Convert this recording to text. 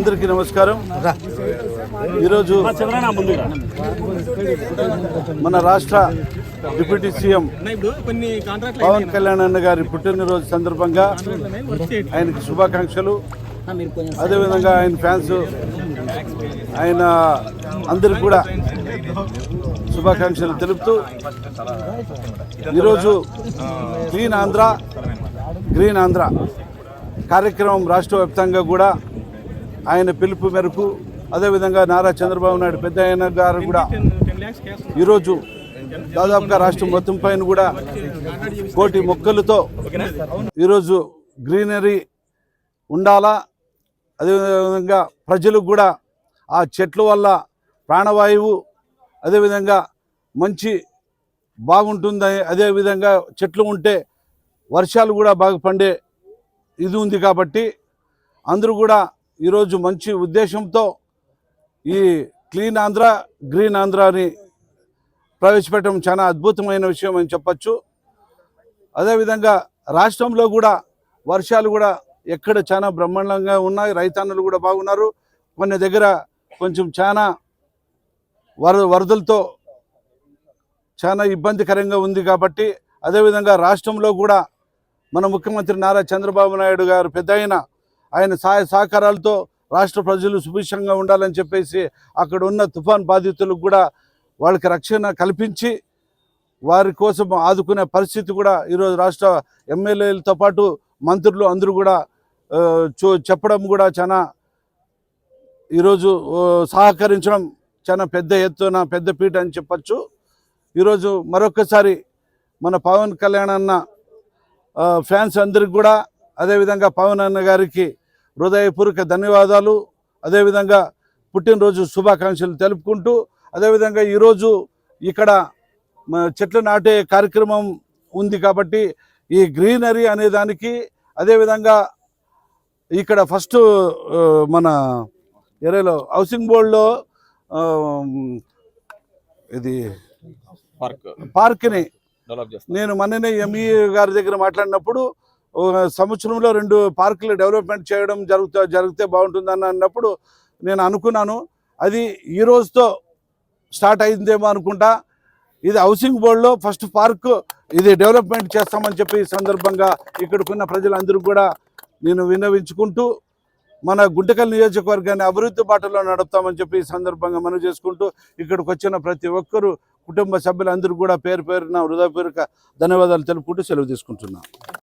అందరికీ నమస్కారం. ఈరోజు మన రాష్ట్ర డిప్యూటీ సీఎం పవన్ కళ్యాణ్ అన్న గారి పుట్టినరోజు సందర్భంగా ఆయనకి శుభాకాంక్షలు. అదేవిధంగా ఆయన ఫ్యాన్స్ ఆయన అందరికి కూడా శుభాకాంక్షలు తెలుపుతూ ఈరోజు క్లీన్ ఆంధ్ర గ్రీన్ ఆంధ్ర కార్యక్రమం రాష్ట్ర వ్యాప్తంగా కూడా ఆయన పిలుపు మేరకు అదేవిధంగా నారా చంద్రబాబు నాయుడు పెద్ద ఆయన గారు కూడా ఈరోజు దాదాపుగా రాష్ట్రం మొత్తం పైన కూడా కోటి మొక్కలతో ఈరోజు గ్రీనరీ ఉండాలా? అదేవిధంగా ప్రజలకు కూడా ఆ చెట్ల వల్ల ప్రాణవాయువు అదేవిధంగా మంచి బాగుంటుంది అదేవిధంగా చెట్లు ఉంటే వర్షాలు కూడా బాగా పండే ఇది ఉంది కాబట్టి అందరూ కూడా ఈరోజు మంచి ఉద్దేశంతో ఈ క్లీన్ ఆంధ్ర గ్రీన్ ఆంధ్ర అని ప్రవేశపెట్టడం చాలా అద్భుతమైన విషయం అని చెప్పచ్చు. అదేవిధంగా రాష్ట్రంలో కూడా వర్షాలు కూడా ఎక్కడ చాలా బ్రహ్మాండంగా ఉన్నాయి. రైతన్నులు కూడా బాగున్నారు. కొన్ని దగ్గర కొంచెం చాలా వర వరదలతో చాలా ఇబ్బందికరంగా ఉంది కాబట్టి అదేవిధంగా రాష్ట్రంలో కూడా మన ముఖ్యమంత్రి నారా చంద్రబాబు నాయుడు గారు పెద్ద ఆయన సహాయ సహకారాలతో రాష్ట్ర ప్రజలు సుభిక్షంగా ఉండాలని చెప్పేసి అక్కడ ఉన్న తుఫాన్ బాధితులకు కూడా వాళ్ళకి రక్షణ కల్పించి వారి కోసం ఆదుకునే పరిస్థితి కూడా ఈరోజు రాష్ట్ర ఎమ్మెల్యేలతో పాటు మంత్రులు అందరూ కూడా చూ చెప్పడం కూడా చాలా ఈరోజు సహకరించడం చాలా పెద్ద ఎత్తున పెద్ద పీట అని చెప్పచ్చు. ఈరోజు మరొకసారి మన పవన్ కళ్యాణ్ అన్న ఫ్యాన్స్ అందరికి కూడా అదేవిధంగా పవన్ అన్న గారికి హృదయపూర్వక ధన్యవాదాలు. అదేవిధంగా పుట్టినరోజు శుభాకాంక్షలు తెలుపుకుంటూ అదేవిధంగా ఈరోజు ఇక్కడ చెట్లు నాటే కార్యక్రమం ఉంది కాబట్టి ఈ గ్రీనరీ అనే దానికి అదేవిధంగా ఇక్కడ ఫస్ట్ మన ఏరియాలో హౌసింగ్ బోర్డులో ఇది పార్క్. పార్క్ని నేను మొన్ననే ఎంఈ గారి దగ్గర మాట్లాడినప్పుడు సంవత్సరంలో రెండు పార్కులు డెవలప్మెంట్ చేయడం జరుగుతా జరిగితే బాగుంటుందని అన్నప్పుడు నేను అనుకున్నాను. అది ఈ రోజుతో స్టార్ట్ అయిందేమో అనుకుంటా. ఇది హౌసింగ్ బోర్డులో ఫస్ట్ పార్క్ ఇది డెవలప్మెంట్ చేస్తామని చెప్పి సందర్భంగా ఇక్కడికున్న ప్రజలందరూ కూడా నేను విన్నవించుకుంటూ మన గుంటకల్ నియోజకవర్గాన్ని అభివృద్ధి బాటలో నడుపుతామని చెప్పి ఈ సందర్భంగా మనం చేసుకుంటూ ఇక్కడికి వచ్చిన ప్రతి ఒక్కరూ కుటుంబ సభ్యులందరూ కూడా పేరు పేరున హృదయపూర్వక ధన్యవాదాలు తెలుపుకుంటూ సెలవు తీసుకుంటున్నాను